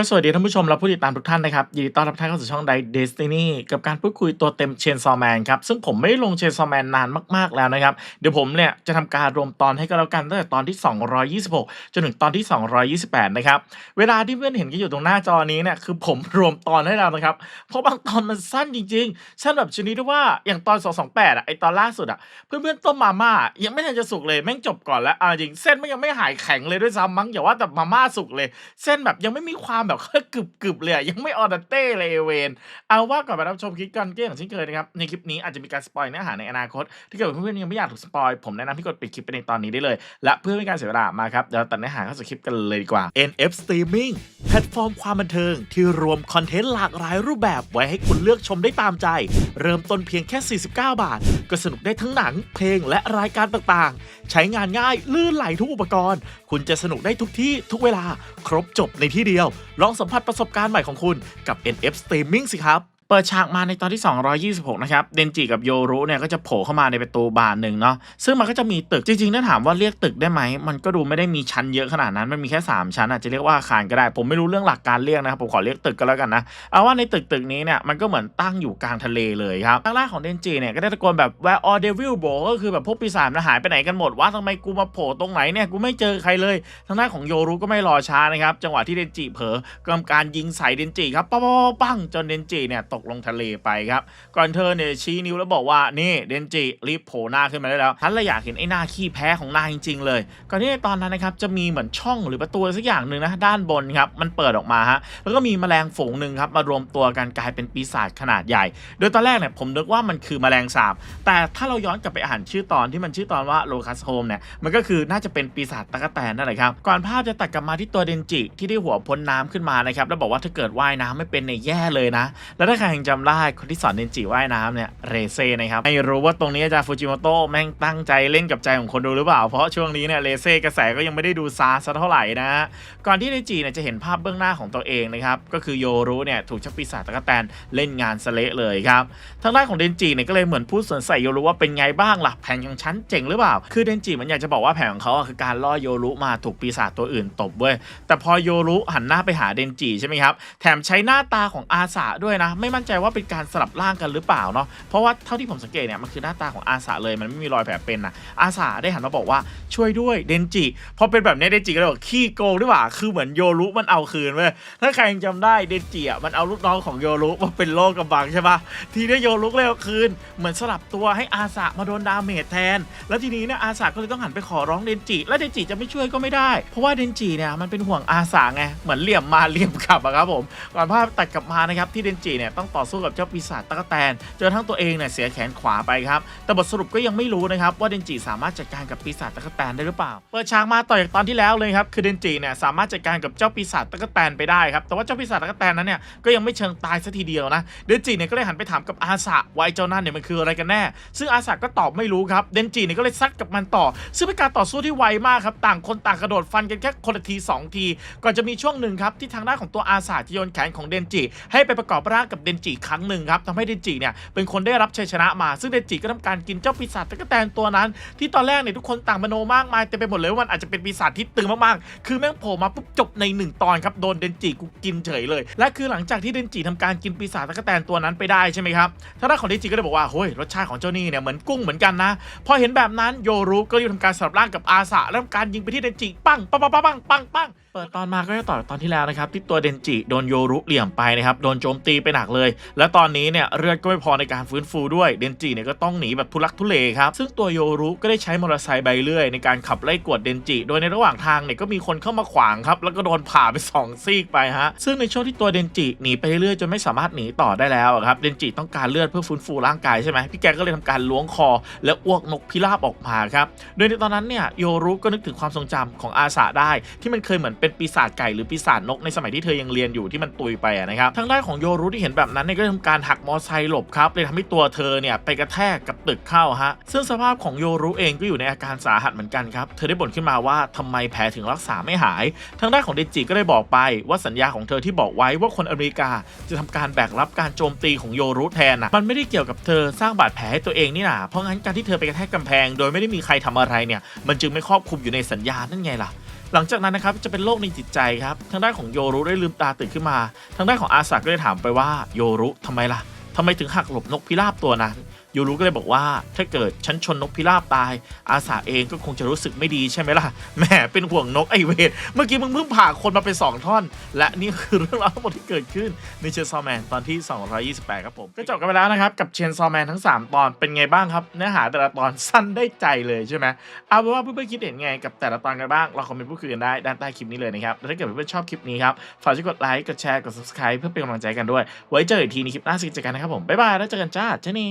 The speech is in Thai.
ก็สวัสดีท่านผู้ชมและผู้ติดตามทุกท่านนะครับ ยินดีต้อนรับท่านเข้าสู่ช่องได Destiny กับการพูดคุยตัวเต็มเชนซอแมนครับ ซึ่งผมไม่ลงเชนซอแมนนานมากๆแล้วนะครับ เดี๋ยวผมเนี่ยจะทำการรวมตอนให้ก็แล้วกันตั้งแต่ตอนที่ 226 จนถึงตอนที่ 228 นะครับ เวลาที่เพื่อนเห็นกันอยู่ตรงหน้าจอนี้เนี่ยคือผมรวมตอนให้แล้วนะครับ เพราะบางตอนมันสั้นจริงๆ สั้นแบบชนิดที่ว่าอย่างตอน 228อะไอตอนล่าสุดอะเพื่อนๆต้มมาม่ายังไม่ทันจะสุกเลยแม่งจบก่อนแล้วเอาจริงเส้นมันยังไม่หายแข็งเลยด้วยซ้ำมั้งอย่าว่าแต่มาม่าสุกเลย เส้นแบบยังไม่มีความแบบกึบกึบๆเลยอะยังไม่ออเดเต้เลยเวนเอาว่าก่อนไปรับชมคลิปกันก็อย่างเช่นเคยนะครับในคลิปนี้อาจจะมีการสปอยเนื้อหาในอนาคตถ้าเกิดเพื่อนๆยังไม่อยากถูกสปอยผมแนะนำให้กดปิดคลิปไปในตอนนี้ได้เลย และเพื่อไม่การเสียเวลามาครับเดี๋ยวตัดเนื้อหาเข้าสู่คลิปกันเลยดีกว่า NF Streaming แพลตฟอร์มความบันเทิงที่รวมคอนเทนต์หลากหลายรูปแบบไว้ให้คุณเลือกชมได้ตามใจ เริ่มต้นเพียงแค่ 49 บาท ก็สนุกได้ทั้งหนัง เพลงและรายการต่างๆ ใช้งานง่ายลื่นไหลทุกอุปกรณ์ คุณจะสนุกได้ทุกที่ทุกเวลา ครบจบในที่เดียวลองสัมผัสประสบการณ์ใหม่ของคุณกับ NF Streaming สิครับ เปิดฉากมาในตอนที่ 226 นะครับ เดนจิกับโยรุเนี่ยก็จะโผล่เข้ามาในประตูบานหนึ่งเนาะ ซึ่งมันก็จะมีตึก จริงๆ ถ้าถามว่าเรียกตึกได้ไหม มันก็ดูไม่ได้มีชั้นเยอะขนาดนั้น มันมีแค่ 3 ชั้นอาจจะเรียกว่าอาคารก็ได้ ผมไม่รู้เรื่องหลักการเรียกนะครับ ผมขอเรียกตึกก็แล้วกันนะ เอาว่าในตึกตึกนี้เนี่ย มันก็เหมือนตั้งอยู่กลางทะเลเลยครับทางด้านของเดนจิเนี่ยก็ได้ตะโกนแบบ where all devil b o ก็คือแบบพวกปีศาจมันหายไปไหนกันหมดวะทำไมกูมาโผล่ตรงไหนเนี่ย กูไม่เจอใครเลย ทางด้านของโยรุก็ไม่รอช้านะครับ จังหวะที่เดนจิเผลอกำการยิงใส่เดนจิครับปังปังจนเดนจิเนี่ยตกลงทะเลไปครับ ก่อนเธอเนี่ยชี้นิ้วแล้วบอกว่านี่เดนจิรีบโผล่หน้าขึ้นมาได้แล้วฉันเลยอยากเห็นไอ้หน้าขี้แพ้ของนายจริง ๆ เลยก่อนที่ในตอนนั้นนะครับจะมีเหมือนช่องหรือประตูสักอย่างหนึ่งนะด้านบนครับมันเปิดออกมาฮะแล้วก็มีแมลงฝูงหนึ่งครับมารวมตัวกันกลายเป็นปีศาจขนาดใหญ่ โดยตอนแรกเนี่ยผมนึกว่ามันคือแมลงสาบ แต่ถ้าเราย้อนกลับไปอ่านชื่อตอนที่มันชื่อตอนว่าโลคัสโฮมเนี่ยมันก็คือน่าจะเป็นปีศาจตะกแตนนั่นแหละครับก่อนภาพจะตัดกลับมาที่ตัวเดนจิที่ได้หัวพ้นน้ำขึ้นมานะครับแล้วบอกว่าถ้าเกิดว่ายน้ำไม่เป็นเนี่ยแย่เลยนะ แล้วถ้าใครยังจำได้คนที่สอนเดนจิว่ายน้ำเนี่ยเรเซ่นะครับไม่รู้ว่าตรงนี้อาจารย์ฟูจิโมโตะแม่งตั้งใจเล่นกับใจของคนดูหรือเปล่า เพราะช่วงนี้เนี่ยเรเซ่กระแสก็ยังไม่ได้ดูซาสักเท่าไหร่นะฮะก่อนที่เดนจิเนี่ยจะเห็นภาพเบื้องหน้าของตัวเองนะครับก็คือโยรุเนี่ยถูกชักปีศาจตะกแตนเล่นงานสเละเลยครับทางด้านของเดนจิเนี่ยก็เลยเหมือนพูดสวนใส่โยรุว่าเป็นไงบ้างล่ะแผนของฉันเจ๋งหรือเปล่า คือเดนจิมันอยากจะบอกว่าแผนของเขาอะคือการล่อโยรุมาถูกปีศาจตัวอื่นตบเว้ยแต่พอโยรุหันหน้าไปหาเดนจิใช่ไหมครับแถมใช้หน้าตาของอาสาด้วยนะไม่มั่นใจว่าเป็นการสลับร่างกันหรือเปล่าเนาะเพราะว่าเท่าที่ผมสังเกตเนี่ยมันคือหน้าตาของอาสาเลยมันไม่มีรอยแผลเป็นนะอาสาได้หันมาบอกว่าช่วยด้วยเดนจิพอเป็นแบบนี้เดนจิก็เลยบอกขี้โกงด้วยว่าคือเหมือนโยรุมันเอาคืนเว้ยถ้าใครยังจำได้เดนจิอะมันเอาลูกน้องของโยรุมาเป็นโลกกำบังใช่ปะทีนี้โยรุเลยเอาคืน เหมือนสลับตัวให้อาสามาโดนดาเมจแทน แล้วทีนี้เนี่ยอาสาก็เลยต้องหันไปขอร้องเดนจิ แล้วเดนจิจะไม่ช่วยก็ไม่ได้ เพราะว่าเดนจิเนี่ยมันเป็นห่วงอาสาไงเหมือนเหลี่ยมมาเหลี่ยมกลับอะครับผมก่อนภาพตัดกลับมานะครับที่เดนจิเนี่ยต้องต่อสู้กับเจ้าปีศาจตะกแตนจนทั้งตัวเองเนี่ยเสียแขนขวาไปครับ แต่บทสรุปก็ยังไม่รู้นะครับว่าเดนจิสามารถจัดการกับปีศาจตะกแตนได้หรือเปล่า เปิดฉากมาต่อจากตอนที่แล้วเลยครับ คือเดนจิเนี่ยสามารถจัดการกับเจ้าปีศาจตะกแตนไปได้ครับ แต่ว่าเจ้าปีศาจตะกแตนนั้นเนี่ยก็ยังไม่เชิงตายซะทีเดียวนะ เดนจิเนี่ยก็เลยหันไปถามกับอาสะว่าไอ้เจ้านั่นเนี่ยมันคืออะไรกันแน่ ซึ่งอาสะก็ตอบไม่รู้ครับ เดนจิเนี่ยก็เลยซัดกับมันต่อ ซึ่งเป็นการต่อสู้ที่ไวมากครับ ต่างคนต่างกระโดดฟันกันแค่คนละทีสองที ก่อนจะมีช่วงหนึ่งครับที่ทางด้านของตัวอาสาจะโยนแขนของเดนจิให้ไปประกอบร่างกับเดนจิครั้งหนึ่งครับทำให้เดนจิเนี่ยเป็นคนได้รับชัยชนะมา ซึ่งเดนจิก็ทำการกินเจ้าปีศาจตะกแตนตัวนั้น ที่ตอนแรกเนี่ยทุกคนต่างมโนมากมายเต็มไปหมดเลยว่ามันอาจจะเป็นปีศาจที่ตึงมากๆ คือแม่งโผล่มาปุ๊บจบในหนึ่งตอนครับโดนเดนจิกูกินเฉยเลย และคือหลังจากที่เดนจิทำการกินปีศาจตะกแตนตัวนั้นไปได้ใช่ไหมครับทางด้านของเดนจิก็เลยบอกว่าเฮ้ยรสชาติของเจ้านี่เนี่ยเหมือนกุ้งเหมือนกันนะพอเห็นแบบนั้นโยรุก็รีบทำการสลับร่างกับอาสะแล้วทำการยิงไปที่เดนจิปังปังปังปังปังปัง ปิดตอนมาก็จะต่อจากตอนที่แล้วนะครับที่ตัวเดนจิโดนโยรุเหลี่ยมไปนะครับโดนโจมตีไปหนักเลย แล้วตอนนี้เนี่ยเลือดก็ไม่พอในการฟื้นฟูด้วยเดนจิเนี่ยก็ต้องหนีแบบทุลักทุเลครับซึ่งตัวโยรุก็ได้ใช้มอเตอร์ไซค์ใบเลื่อยในการขับไล่กวดเดนจิโดยในระหว่างทางเนี่ยก็มีคนเข้ามาขวางครับแล้วก็โดนผ่าไปสองซีกไปฮะซึ่งในช่วงที่ตัวเดนจิหนีไปเรื่อยจนไม่สามารถหนีต่อได้แล้วครับเดนจิต้องการเลือดเพื่อฟื้นฟูร่างกายใช่ไหมพี่แกก็เลยทำการล้วงคอ และอ้วกนกพิราบออกมาครับโดยในตอนนั้นเนี่ยโยรุก็นึกถึงความทรงจำของอาสาได้ที่มันเคยเหมือนเป็นปีศาจไก่หรือปีศาจนกในสมัยที่เธอยังเรียนอยู่ที่มันตุยไปะนะครับทางด้านของโยรุที่เห็นแบบนั้นเนี่ยก็ทำการหักมอไซค์หลบครับเลยทำให้ตัวเธอเนี่ยไปกระแทกกับตึกเข้าฮะซึ่งสภาพของโยรุเองก็อยู่ในอาการสาหัสเหมือนกันครับเธอได้บ่นขึ้นมาว่าทำไมแผลถึงรักษาไม่หาย ทางด้านของเดจิก็ได้บอกไปว่าสัญญาของเธอที่บอกไว้ว่าคนอเมริกาจะทำการแบกรับการโจมตีของโยรุแทนนะมันไม่ได้เกี่ยวกับเธอสร้างบาดแผลให้ตัวเองนี่นะเพราะงั้นการที่เธอไปกระแทกกำแพง โดยไม่ได้มีใครทำอะไรเนี่ยมันจึงไม่ครอบคลุมอยู่ในสัญญานั่นไงล่ะ หลังจากนั้นนะครับจะเป็นโรคในจิตใจครับทางด้านของโยรุได้ลืมตาตื่นขึ้นมา ทางด้านของอาสาก็ได้ถามไปว่าโยรุทำไมล่ะทำไมถึงหักหลบนกพิราบตัวนั้นยูรุก็เลยบอกว่า ถ้าเกิดฉันชนนกพิราบตาย อาสาเองก็คงจะรู้สึกไม่ดีใช่ไหมล่ะแหมเป็นห่วงนกไอเวทเมื่อกี้มึงเพิ่งผ่าคนมาเป็นสองท่อน และนี่คือเรื่องราวทั้งหมดที่เกิดขึ้นในเชนซอแมนตอนที่ 228 ครับผมก็จบกันไปแล้วนะครับกับเชนซอแมนทั้ง 3 ตอนเป็นไงบ้างครับ เนื้อหาแต่ละตอนสั้นได้ใจเลยใช่ไหมเอาเป็นว่าเพื่อนๆคิดเห็นไงกับแต่ละตอนกันบ้างเราคอมเมนต์พูดคุยกันได้ด้านใต้คลิปนี้เลยนะครับแล้วถ้าเกิดเพื่อนๆชอบคลิปนี้ครับฝากช่วยกดไลค์กดแชร์กด subscribe เพื่อเป็นกำลังใจกันด้วย ไว้เจออีกทีในคลิปหน้าสิเจอกันนะครับผมบ๊ายบายแล้วเจอกันจ้าเจนี่